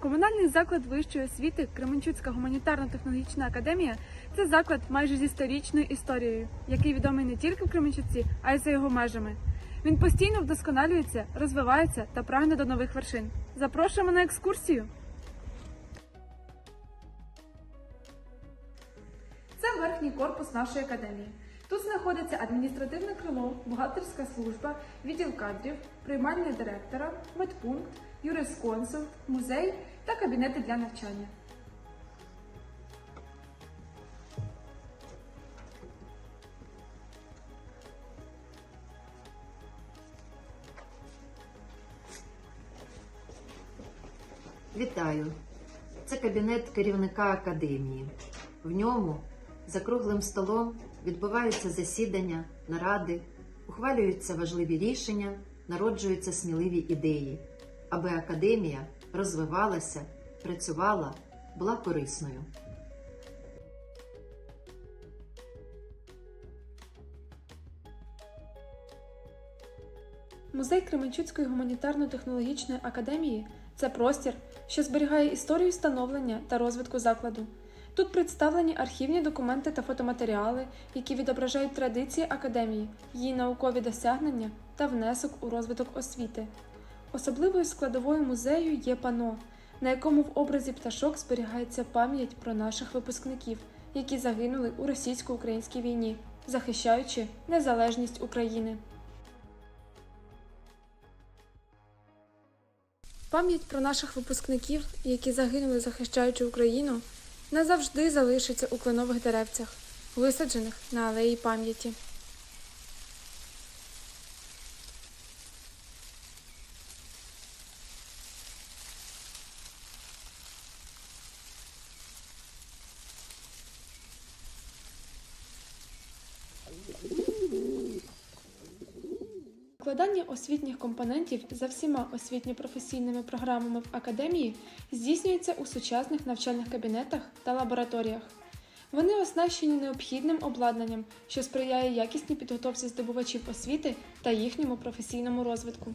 Комунальний заклад вищої освіти Кременчуцька гуманітарно-технологічна академія це заклад майже зі сторічною історією, який відомий не тільки в Кременчуці, а й за його межами. Він постійно вдосконалюється, розвивається та прагне до нових вершин. Запрошуємо на екскурсію. Це верхній корпус нашої академії. Тут знаходиться адміністративне крило, бухгалтерська служба, відділ кадрів, приймальня директора, медпункт, юрисконсульт, музей та кабінети для навчання. Вітаю! Це кабінет керівника академії. В ньому за круглим столом відбуваються засідання, наради, ухвалюються важливі рішення, народжуються сміливі ідеї, аби академія розвивалася, працювала, була корисною. Музей Кременчуцької гуманітарно-технологічної академії це простір, що зберігає історію становлення та розвитку закладу. Тут представлені архівні документи та фотоматеріали, які відображають традиції академії, її наукові досягнення та внесок у розвиток освіти. Особливою складовою музею є пано, на якому в образі пташок зберігається пам'ять про наших випускників, які загинули у російсько-українській війні, захищаючи незалежність України. Пам'ять про наших випускників, які загинули, захищаючи Україну, назавжди залишиться у кленових деревцях, висаджених на алеї пам'яті. Викладання освітніх компонентів за всіма освітньо-професійними програмами в академії здійснюється у сучасних навчальних кабінетах та лабораторіях. Вони оснащені необхідним обладнанням, що сприяє якісній підготовці здобувачів освіти та їхньому професійному розвитку.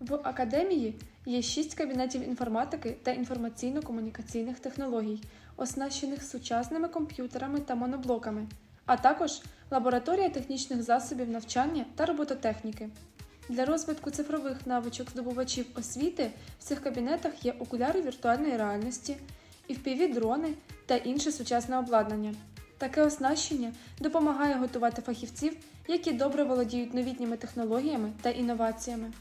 В академії є шість кабінетів інформатики та інформаційно-комунікаційних технологій, оснащених сучасними комп'ютерами та моноблоками, а також лабораторія технічних засобів навчання та робототехніки. Для розвитку цифрових навичок здобувачів освіти в цих кабінетах є окуляри віртуальної реальності, FPV-дрони та інше сучасне обладнання. Таке оснащення допомагає готувати фахівців, які добре володіють новітніми технологіями та інноваціями.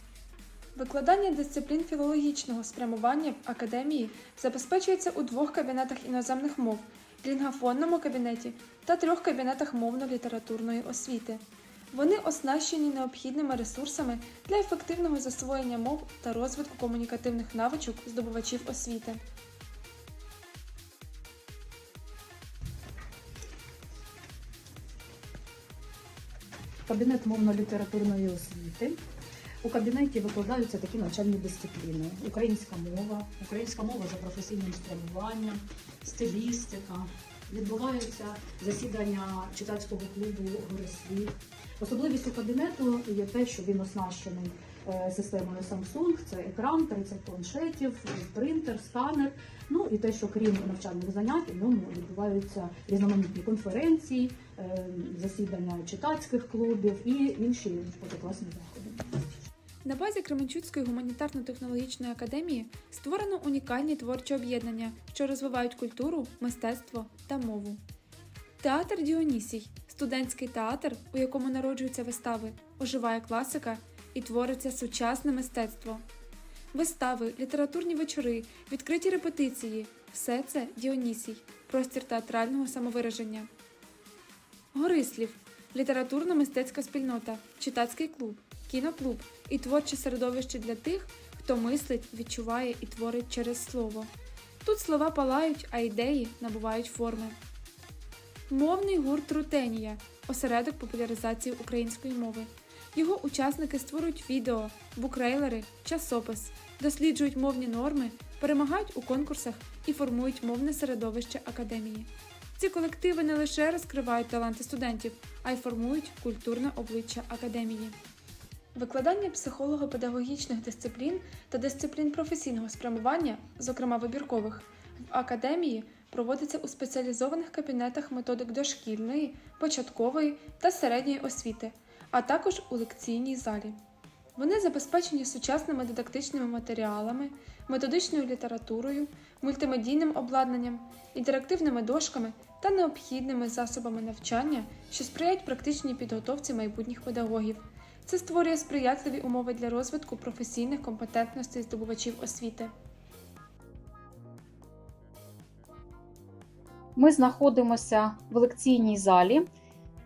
Викладання дисциплін філологічного спрямування в академії забезпечується у двох кабінетах іноземних мов лінгафонному кабінеті та трьох кабінетах мовно-літературної освіти. Вони оснащені необхідними ресурсами для ефективного засвоєння мов та розвитку комунікативних навичок здобувачів освіти. Кабінет мовно-літературної освіти. У кабінеті викладаються такі навчальні дисципліни: українська мова, українська мова за професійним спрямуванням, стилістика. Відбуваються засідання читацького клубу Горислів. Особливістю кабінету є те, що він оснащений е, системою Samsung, це екран, 30 планшетів, принтер, сканер. Ну і те, що крім навчальних занять, в ньому відбуваються різноманітні конференції, е, засідання читацьких клубів і інші позакласні заходи. На базі Кременчуцької гуманітарно-технологічної академії створено унікальні творчі об'єднання, що розвивають культуру, мистецтво та мову. Театр Діонісій студентський театр, у якому народжуються вистави, оживає класика і твориться сучасне мистецтво. Вистави, літературні вечори, відкриті репетиції все це Діонісій, простір театрального самовираження. Горислів літературно-мистецька спільнота, читацький клуб, кіноклуб і творче середовище для тих, хто мислить, відчуває і творить через слово. Тут слова палають, а ідеї набувають форми. Мовний гурт Рутенія осередок популяризації української мови. Його учасники створюють відео, букрейлери, часопис, досліджують мовні норми, перемагають у конкурсах і формують мовне середовище академії. Ці колективи не лише розкривають таланти студентів, а й формують культурне обличчя академії. Викладання психолого-педагогічних дисциплін та дисциплін професійного спрямування, зокрема вибіркових, в академії проводиться у спеціалізованих кабінетах методик дошкільної, початкової та середньої освіти, а також у лекційній залі. Вони забезпечені сучасними дидактичними матеріалами, методичною літературою, мультимедійним обладнанням, інтерактивними дошками та необхідними засобами навчання, що сприяють практичній підготовці майбутніх педагогів. Це створює сприятливі умови для розвитку професійних компетентностей здобувачів освіти. Ми знаходимося в лекційній залі,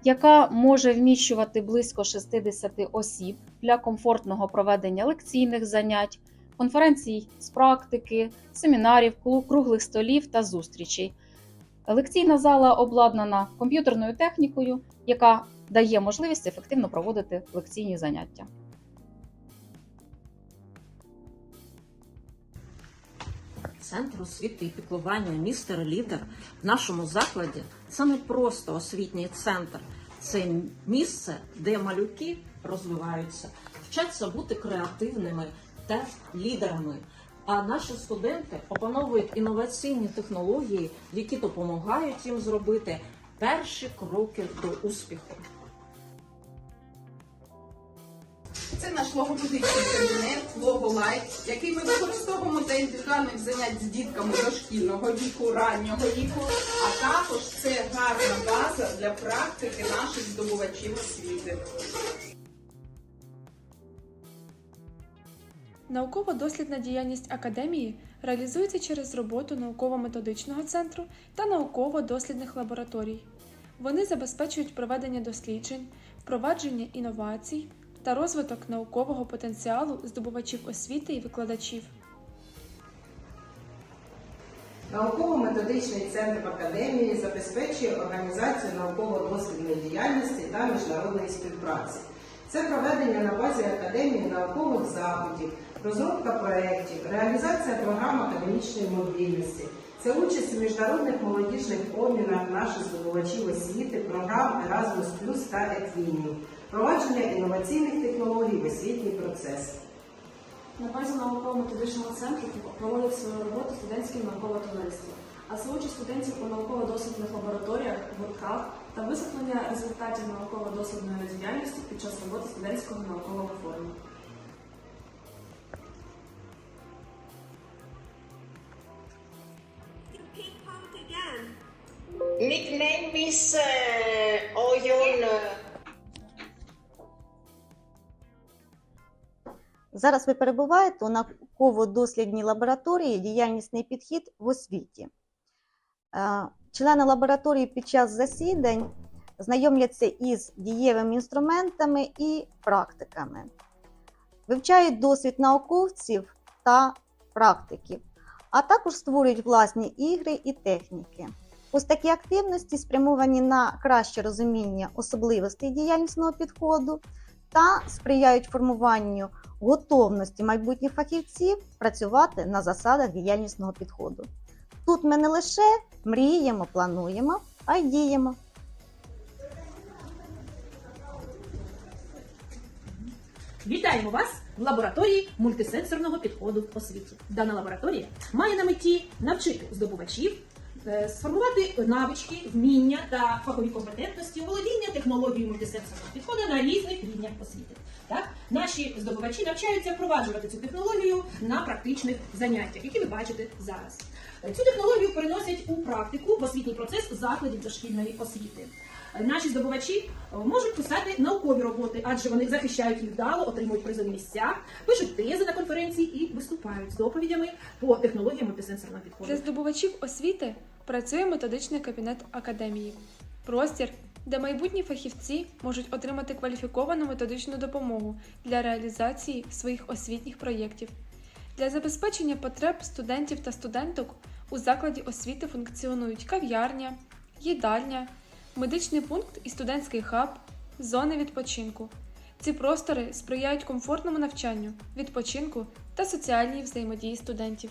яка може вміщувати близько 60 осіб для комфортного проведення лекційних занять, конференцій з практики, семінарів, круглих столів та зустрічей. Лекційна зала обладнана комп'ютерною технікою, яка дає можливість ефективно проводити лекційні заняття. Центр освіти і піклування містер Лідер в нашому закладі це не просто освітній центр, це місце, де малюки розвиваються, вчаться бути креативними та лідерами. А наші студенти опановують інноваційні технології, які допомагають їм зробити перші кроки до успіху. Це наш логопедичний кабінет Логолайт, який ми використовуємо для індивідуальних занять з дітками дошкільного віку, раннього віку, а також це гарна база для практики наших здобувачів освіти. Науково-дослідна діяльність академії реалізується через роботу науково-методичного центру та науково-дослідних лабораторій. Вони забезпечують проведення досліджень, впровадження інновацій та розвиток наукового потенціалу здобувачів освіти і викладачів. Науково-методичний центр академії забезпечує організацію науково-дослідної діяльності та міжнародної співпраці. Це проведення на базі академії наукових заходів, розробка проєктів, реалізація програм академічної мобільності. Це участь у міжнародних молодіжних обмінах наших здобувачів освіти, програм Erasmus та Equinium, провадження інноваційних технологій в освітній процес. На базі науково-методичного центру проводить свою роботу студентське наукове товариство, а участь студентів у науково-дослідних лабораторіях, гуртках та висвітлення результатів науково-дослідної діяльності під час роботи студентського наукового форуму. Nickname is uh, Oyon. Зараз ви перебуваєте у науково-дослідній лабораторії діяльнісний підхід в освіті. Е, Члени лабораторії під час засідань знайомляться із дієвими інструментами і практиками, вивчають досвід науковців та практиків, а також створюють власні ігри і техніки. Ось такі активності спрямовані на краще розуміння особливостей діяльнісного підходу та сприяють формуванню готовності майбутніх фахівців працювати на засадах діяльнісного підходу. Тут ми не лише мріємо, плануємо, а й діємо. Вітаємо вас в лабораторії мультисенсорного підходу в освіті. Дана лабораторія має на меті навчити здобувачів сформувати навички, вміння та фахові компетентності володіння технологією мультисенсорного підходу на різних рівнях освіти. Так, наші здобувачі навчаються впроваджувати цю технологію на практичних заняттях, які ви бачите зараз. Е, Цю технологію переносять у практику в освітній процес закладів дошкільної освіти. Е, Наші здобувачі е, можуть писати наукові роботи, адже вони захищають їх вдало, отримують призові місця, пишуть тези на конференції і виступають з доповідями по технологіям мультисенсорного підходу. Для здобувачів освіти працює методичний кабінет академії, простір, де майбутні фахівці можуть отримати кваліфіковану методичну допомогу для реалізації своїх освітніх проєктів. Для забезпечення потреб студентів та студенток у закладі освіти функціонують кав'ярня, їдальня, медичний пункт і студентський хаб, зони відпочинку. Ці простори сприяють комфортному навчанню, відпочинку та соціальній взаємодії студентів.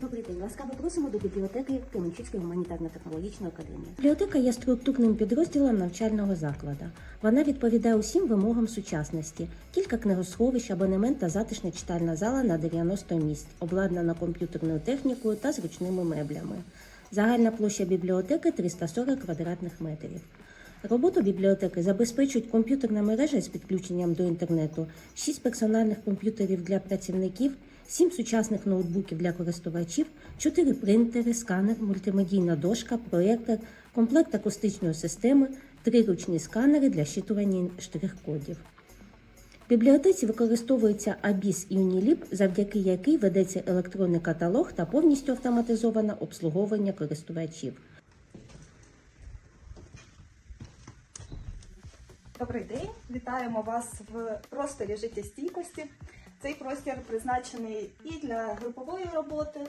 Добрий день, ласкаво просимо до бібліотеки Кременчуцької гуманітарно-технологічної академії. Бібліотека є структурним підрозділом навчального закладу. Вона відповідає усім вимогам сучасності. Кілька книгосховищ, абонемент та затишна читальна зала на 90 місць, обладнана комп'ютерною технікою та зручними меблями. Загальна площа бібліотеки 340 квадратних метрів. Роботу бібліотеки забезпечують комп'ютерна мережа з підключенням до інтернету, 6 персональних комп'ютерів для працівників, 7 сучасних ноутбуків для користувачів, 4 принтери, сканер, мультимедійна дошка, проєктор, комплект акустичної системи, 3 ручні сканери для щитування штрих-кодів. В бібліотеці використовується ABIS і Unilib, завдяки якій ведеться електронний каталог та повністю автоматизоване обслуговування користувачів. Добрий день, вітаємо вас в просторі життєстійкості. Цей простір призначений і для групової роботи,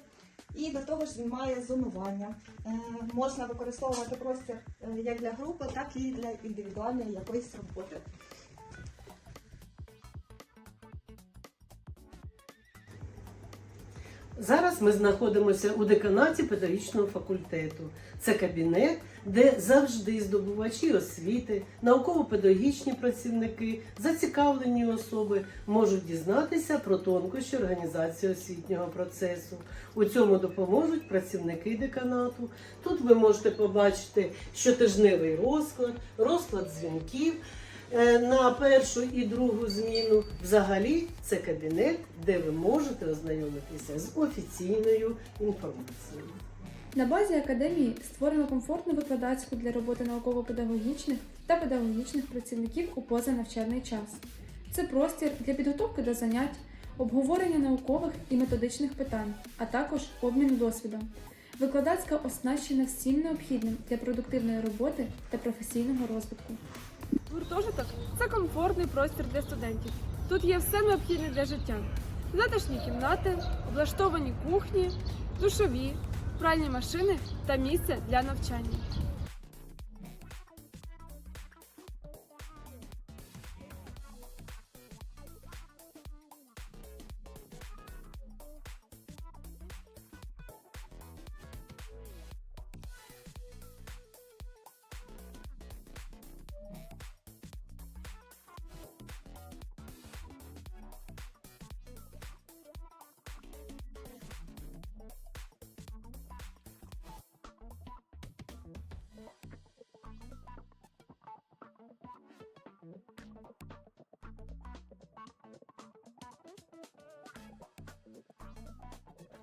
і до того ж він має зонування. Е, можна використовувати простір е, як для групи, так і для індивідуальної якоїсь роботи. Зараз ми знаходимося у деканаті педагогічного факультету. Це кабінет, де завжди здобувачі освіти, науково-педагогічні працівники, зацікавлені особи можуть дізнатися про тонкощі організації освітнього процесу. У цьому допоможуть працівники деканату. Тут ви можете побачити щотижневий розклад, розклад дзвінків на першу і другу зміну. Взагалі, це кабінет, де ви можете ознайомитися з офіційною інформацією. На базі академії створено комфортну викладацьку для роботи науково-педагогічних та педагогічних працівників у позанавчальний час. Це простір для підготовки до занять, обговорення наукових і методичних питань, а також обміну досвідом. Викладацька оснащена всім необхідним для продуктивної роботи та професійного розвитку. Гуртожиток це комфортний простір для студентів. Тут є все необхідне для життя: затишні кімнати, облаштовані кухні, душові, пральні машини та місце для навчання.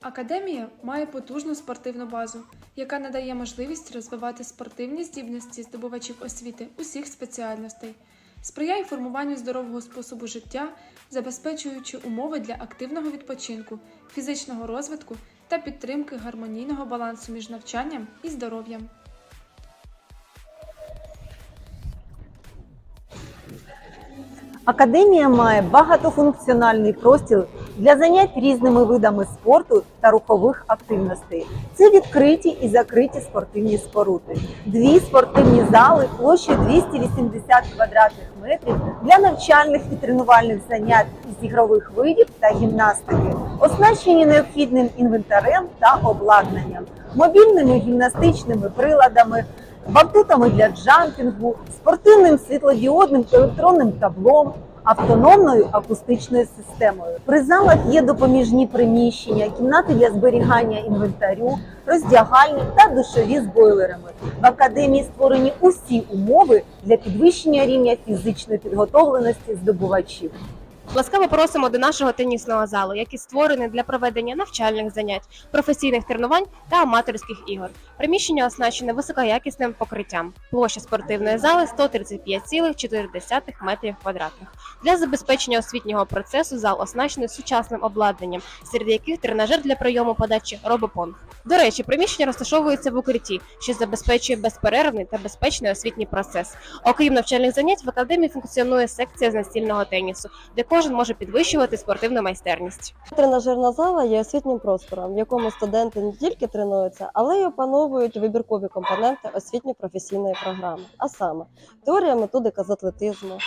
Академія має потужну спортивну базу, яка надає можливість розвивати спортивні здібності здобувачів освіти усіх спеціальностей, сприяє формуванню здорового способу життя, забезпечуючи умови для активного відпочинку, фізичного розвитку та підтримки гармонійного балансу між навчанням і здоров'ям. Академія має багатофункціональний простір для занять різними видами спорту та рухових активностей. Це відкриті і закриті спортивні споруди. Дві спортивні зали площею 280 квадратних метрів для навчальних і тренувальних занять із ігрових видів та гімнастики, оснащені необхідним інвентарем та обладнанням, мобільними гімнастичними приладами, батутами для джампінгу, спортивним світлодіодним електронним таблом, автономною акустичною системою. При залах є допоміжні приміщення, кімнати для зберігання інвентарю, роздягальні та душові з бойлерами. В академії створені усі умови для підвищення рівня фізичної підготовленості здобувачів. Ласкаво просимо до нашого тенісного залу, який створений для проведення навчальних занять, професійних тренувань та аматорських ігор. Приміщення оснащене високоякісним покриттям. Площа спортивної зали 135,4 метрів квадратних. Для забезпечення освітнього процесу зал оснащений сучасним обладнанням, серед яких тренажер для прийому подачі робопонг. До речі, приміщення розташовується в укритті, що забезпечує безперервний та безпечний освітній процес. Окрім навчальних занять, в академії функціонує секція з настільного тенісу, де кожен може підвищувати спортивну майстерність. Тренажерна зала є освітнім простором, в якому студенти не тільки тренуються, але й опановують вибіркові компоненти освітньо-професійної програми, а саме теорія методика з атлетизму,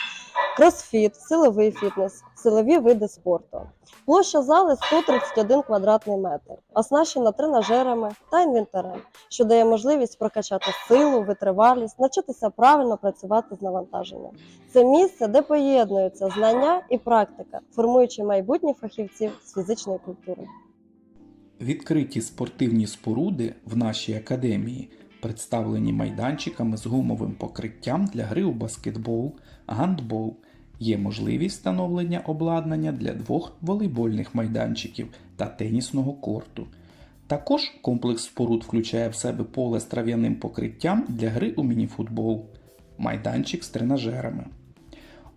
кросфіт, силовий фітнес, силові види спорту. Площа зали 131 квадратний метр, оснащена тренажерами та інвентарем, що дає можливість прокачати силу, витривалість, навчитися правильно працювати з навантаженням. Це місце, де поєднуються знання і практика, формуючи майбутніх фахівців з фізичної культури. Відкриті спортивні споруди в нашій академії представлені майданчиками з гумовим покриттям для гри у баскетбол, гандбол. Є можливість встановлення обладнання для двох волейбольних майданчиків та тенісного корту. Також комплекс споруд включає в себе поле з трав'яним покриттям для гри у мініфутбол, майданчик з тренажерами.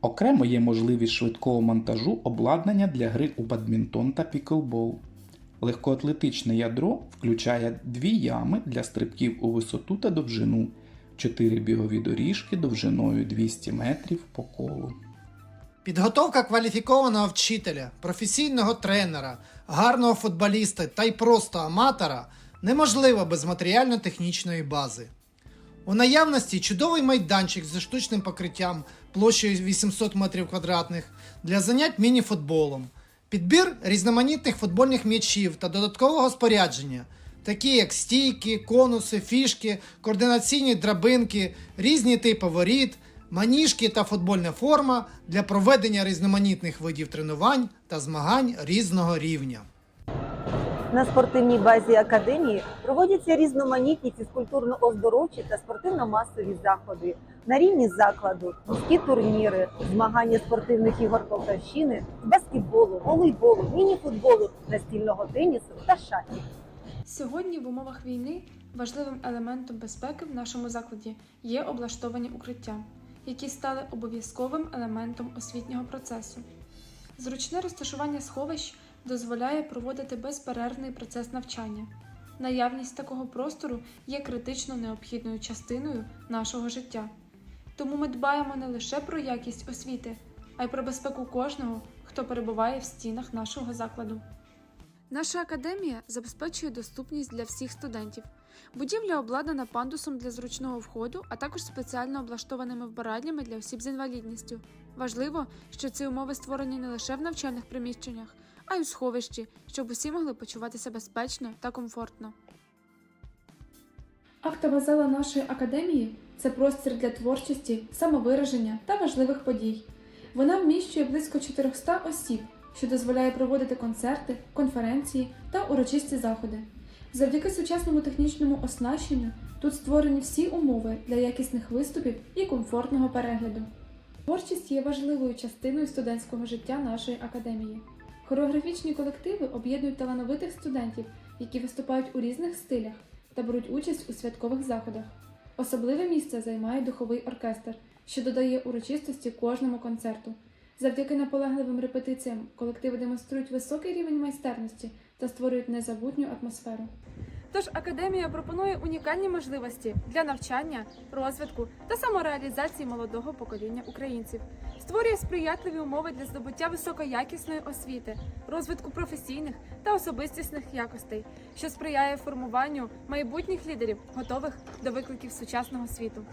Окремо є можливість швидкого монтажу обладнання для гри у бадмінтон та піклбол. Легкоатлетичне ядро включає дві ями для стрибків у висоту та довжину, чотири бігові доріжки довжиною 200 метрів по колу. Підготовка кваліфікованого вчителя, професійного тренера, гарного футболіста та й просто аматора неможлива без матеріально-технічної бази. У наявності чудовий майданчик зі штучним покриттям площею 800 метрів квадратних для занять міні-футболом, підбір різноманітних футбольних м'ячів та додаткового спорядження, такі як стійки, конуси, фішки, координаційні драбинки, різні типи воріт, маніжки та футбольна форма для проведення різноманітних видів тренувань та змагань різного рівня. На спортивній базі академії проводяться різноманітні фізкультурно-оздоровчі та спортивно-масові заходи на рівні закладу, міські турніри, змагання спортивних ігор Полтавщини, баскетболу, волейболу, міні-футболу, настільного тенісу та шахів. Сьогодні в умовах війни важливим елементом безпеки в нашому закладі є облаштовані укриття, які стали обов'язковим елементом освітнього процесу. Зручне розташування сховищ дозволяє проводити безперервний процес навчання. Наявність такого простору є критично необхідною частиною нашого життя. Тому ми дбаємо не лише про якість освіти, а й про безпеку кожного, хто перебуває в стінах нашого закладу. Наша академія забезпечує доступність для всіх студентів. Будівля обладнана пандусом для зручного входу, а також спеціально облаштованими вбиральнями для осіб з інвалідністю. Важливо, що ці умови створені не лише в навчальних приміщеннях, а й у сховищі, щоб усі могли почуватися безпечно та комфортно. Актова зала нашої академії це простір для творчості, самовираження та важливих подій. Вона вміщує близько 400 осіб, що дозволяє проводити концерти, конференції та урочисті заходи. Завдяки сучасному технічному оснащенню тут створені всі умови для якісних виступів і комфортного перегляду. Творчість є важливою частиною студентського життя нашої академії. Хореографічні колективи об'єднують талановитих студентів, які виступають у різних стилях та беруть участь у святкових заходах. Особливе місце займає духовий оркестр, що додає урочистості кожному концерту. Завдяки наполегливим репетиціям колективи демонструють високий рівень майстерності та створюють незабутню атмосферу. Тож академія пропонує унікальні можливості для навчання, розвитку та самореалізації молодого покоління українців, створює сприятливі умови для здобуття високоякісної освіти, розвитку професійних та особистісних якостей, що сприяє формуванню майбутніх лідерів, готових до викликів сучасного світу.